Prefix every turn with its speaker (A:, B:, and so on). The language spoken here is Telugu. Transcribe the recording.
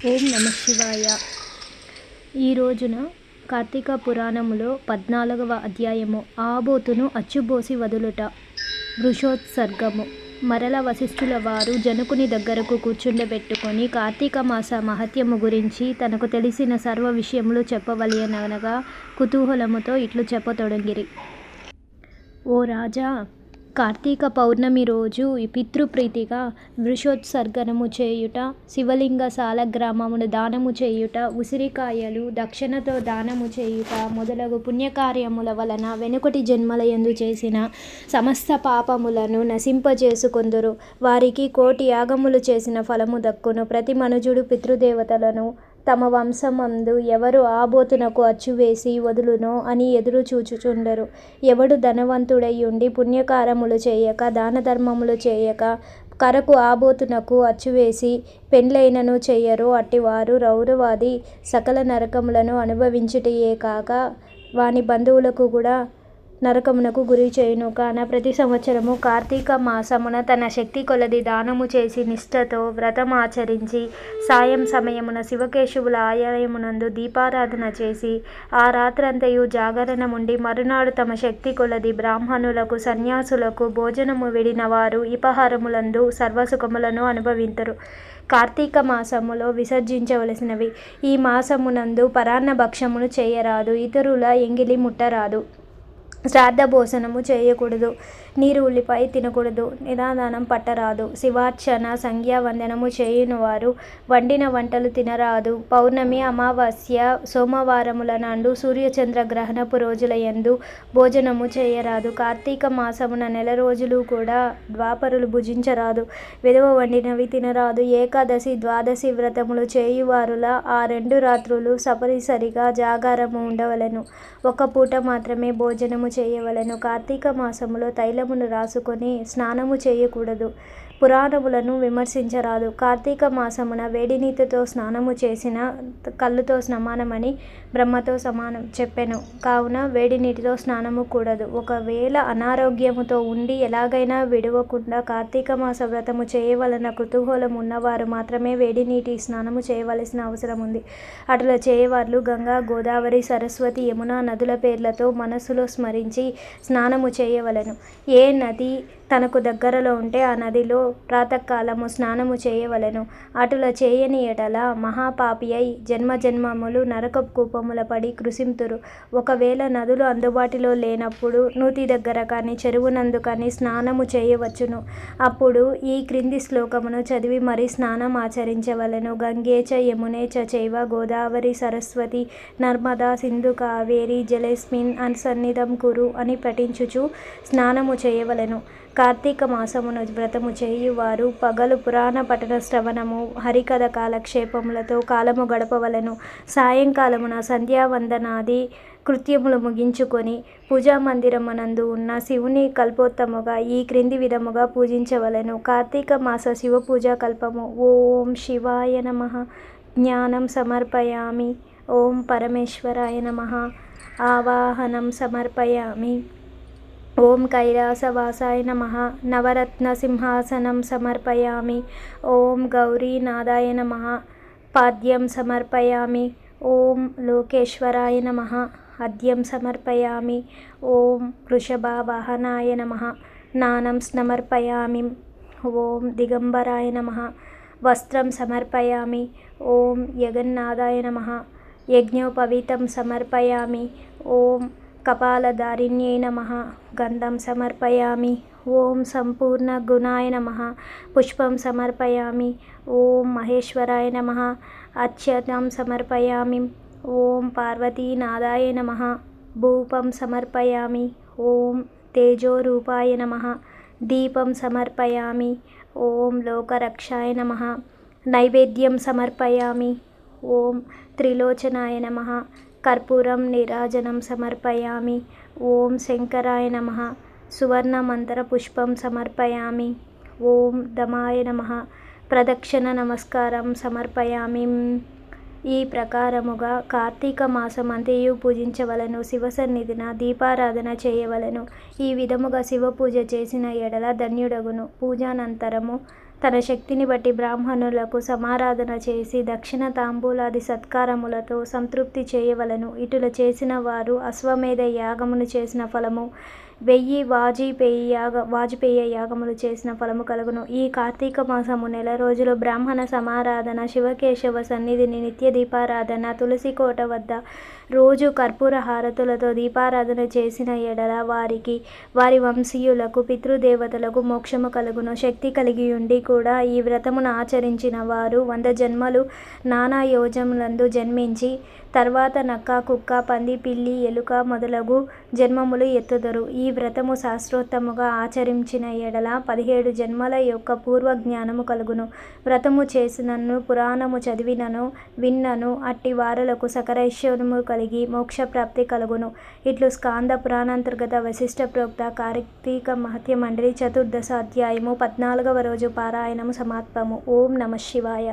A: ఓం నమ శివాయ. ఈ రోజున కార్తీక పురాణములో పద్నాలుగవ అధ్యాయము ఆబోతును అచ్చుబోసి వదులుట వృషోత్సర్గము. మరల వశిష్ఠుల వారు జనకుని దగ్గరకు కూర్చుండబెట్టుకొని కార్తీక మాస మహత్యము గురించి తనకు తెలిసిన సర్వ విషయములు చెప్పవలెననగా కుతూహలముతో ఇట్లు చెప్పతొడంగిరి ఓ రాజా కార్తీక పౌర్ణమి రోజు పితృప్రీతిగా వృషోత్సర్గనము చేయుట శివలింగ సాలగ్రామమును దానము చేయుట ఉసిరికాయలు దక్షిణతో దానము చేయుట మొదలగు పుణ్యకార్యముల వలన వెనుకటి జన్మలయందు చేసిన సమస్త పాపములను నశింపజేసుకొందురు. వారికి కోటి యాగములు చేసిన ఫలము దక్కును. ప్రతి మనుజుడు పితృదేవతలను తమ వంశమందు ఎవరు ఆబోతునకు అచ్చువేసి వదులునో అని ఎదురు చూచుచుండరు. ఎవడు ధనవంతుడై ఉండి పుణ్యకారములు చేయక దానధర్మములు చేయక కరకు ఆబోతునకు అచ్చువేసి పెండ్లైనను చెయ్యరు. అట్టివారు రౌరవాది సకల నరకములను అనుభవించుటయే కాక వాని బంధువులకు కూడా నరకమునకు గురి చేయును కాన ప్రతి సంవత్సరము కార్తీక మాసమున తన శక్తి కొలది దానము చేసి నిష్ఠతో వ్రతం ఆచరించి సాయం సమయమున శివకేశవుల ఆలయమునందు దీపారాధన చేసి ఆ రాత్రంతయు జాగరణముండి మరునాడు తమ శక్తి కొలది బ్రాహ్మణులకు సన్యాసులకు భోజనము విడిన వారు ఇపహారములందు సర్వసుఖములను అనుభవింతురు. కార్తీక మాసములో విసర్జించవలసినవి. ఈ మాసమునందు పరాన్న భక్షమును చేయరాదు. ఇతరుల ఎంగిలి ముట్టరాదు. శ్రాద్ధ భోజనము చేయకూడదు. నీరు ఉల్లిపాయ తినకూడదు. నిదానం పట్టరాదు. శివార్చన సంధ్యావందనము చేయుని వారు వండిన వంటలు తినరాదు. పౌర్ణమి అమావాస్య సోమవారముల నాడు సూర్యచంద్ర గ్రహణపు రోజుల యందు భోజనము చేయరాదు. కార్తీక మాసమున నెల రోజులు కూడా ద్వాపరులు భుజించరాదు. విధవ వండినవి తినరాదు. ఏకాదశి ద్వాదశి వ్రతములు చేయువారుల ఆ రెండు రాత్రులు సపరిసరిగా జాగారము ఉండవలెను. ఒక పూట మాత్రమే భోజనము చేయవలెను. కార్తీక మాసములో తైలం తైలమును రాసుకొని స్నానము చేయకూడదు. పురాణములను విమర్శించరాదు. కార్తీక మాసమున వేడి నీటితో స్నానము చేసిన కళ్ళుతో సమానమని బ్రహ్మతో సమానం చెప్పెను. కావున వేడి నీటితో స్నానము కూడదు. ఒకవేళ అనారోగ్యముతో ఉండి ఎలాగైనా విడవకుండా కార్తీక మాస వ్రతము చేయవలన కుతూహలం ఉన్నవారు మాత్రమే వేడి నీటి స్నానము చేయవలసిన అవసరం ఉంది. అట్లా చేయవార్లు గంగా గోదావరి సరస్వతి యమున నదుల పేర్లతో మనసులో స్మరించి స్నానము చేయవలెను. ఏ నది తనకు దగ్గరలో ఉంటే ఆ నదిలో ప్రాతకాలము స్నానము చేయవలెను. అటుల చేయని ఎడల మహాపాపి అయి జన్మ జన్మములు కూపముల పడి కృశింతురు. ఒకవేళ నదులు అందుబాటులో లేనప్పుడు నూతి దగ్గర కానీ చెరువునందు కానీ స్నానము చేయవచ్చును. అప్పుడు ఈ క్రింది శ్లోకమును చదివి మరి స్నానం ఆచరించవలను. గంగేచ చ యమునే చ చైవ గోదావరి సరస్వతి నర్మదా సింధు కావేరి జలేస్మిన్ సన్నిధం కురు అని పఠించుచు స్నానము చేయవలెను. కార్తీక మాసమును వ్రతము చేయువారు పగలు పురాణ పఠన శ్రవణము హరికథ కాలక్షేపములతో కాలము గడపవలెను సాయంకాలమున సంధ్యావందనాది కృత్యములు ముగించుకొని పూజా మందిరమునందు ఉన్న శివుని కల్పోత్తముగా ఈ క్రింది విధముగా పూజించవలెను. కార్తీక మాస శివ పూజా కల్పము. ఓం శివాయ నమ. జ్ఞానం సమర్పయామి. ఓం పరమేశ్వరాయ నమ. ఆవాహనం సమర్పయామి. ఓం కైలాసవాసాయ నమ. నవరత్న సింహాసనం సమర్పయామి. ఓం గౌరీనాథాయ నమ. పాద్యం సమర్పయామి. ఓం లోకేశ్వరాయ నమ. అద్యం సమర్పయామి. ఓం వృషభవాహనాయ నమ. నానం సమర్పయామి. ఓం దిగంబరాయ నమ. వస్త్రం సమర్పయామి. ఓం జగన్నాథాయ నమ. యజ్ఞోపవీతం సమర్పయామి. ఓం కపాలధారిణ్యై నమ. గంధం సమర్పయామి. ఓం సంపూర్ణ గుణాయ నమ. పుష్పం సమర్పయామి. ఓం మహేశ్వరాయ నమ. అత్యతం సమర్పయామి. ఓం పార్వతీనాథాయ నమ. భూపం సమర్పయామి. ఓం తేజోరూపాయ నమ. దీపం సమర్పయామి. ఓం లోకరక్షాయ నమ. నైవేద్యం సమర్పయామి. ఓం త్రిలోచనాయ నమ. కర్పూరం నీరాజనం సమర్పయామి. ఓం శంకరాయ నమ. సువర్ణమంతర పుష్పం సమర్పయామి. ఓం దమాయ నమ. ప్రదక్షిణ నమస్కారం సమర్పయామి. ఈ ప్రకారముగా కార్తీక మాసం అంతయు పూజించవలను శివ సన్నిధిన దీపారాధన చేయవలెను. ఈ విధముగా శివ పూజ చేసిన ఎడల ధన్యుడగును. పూజానంతరము తన శక్తిని బట్టి బ్రాహ్మణులకు సమారాధన చేసి దక్షిణ తాంబూలాది సత్కారములతో సంతృప్తి చేయవలెను. ఇటుల చేసిన వారు అశ్వమేధ యాగమును చేసిన ఫలము వెయ్యి వాజిపేయి యాగ వాజపేయ యాగములు చేసిన ఫలము కలుగును. ఈ కార్తీక మాసము నెల రోజులు బ్రాహ్మణ సమారాధన శివకేశవ సన్నిధిని నిత్య దీపారాధన తులసి కోట వద్ద రోజు కర్పూర హారతులతో దీపారాధన చేసిన ఎడల వారికి వారి వంశీయులకు పితృదేవతలకు మోక్షము కలుగును. శక్తి కలిగి ఉండి కూడా ఈ వ్రతమును ఆచరించిన వారు వంద జన్మలు నానా యోజములందు జన్మించి తర్వాత నక్క కుక్క పంది పిల్లి ఎలుక మొదలగు జన్మములు ఎత్తుదురు. ఈ వ్రతము శాస్త్రోత్తముగా ఆచరించిన ఎడల పదిహేడు జన్మల యొక్క పూర్వ జ్ఞానము కలుగును. వ్రతము చేసినను పురాణము చదివినను విన్నను అట్టి వారులకు సకరైశ్వర్యము కలిగి మోక్షప్రాప్తి కలుగును. ఇట్లు స్కాంద పురాణాంతర్గత వశిష్ట ప్రోక్త కార్తీక మహత్య మండలి చతుర్దశ అధ్యాయము పద్నాలుగవ రోజు పారాయణము సమాప్తము. ఓం నమ శివాయ.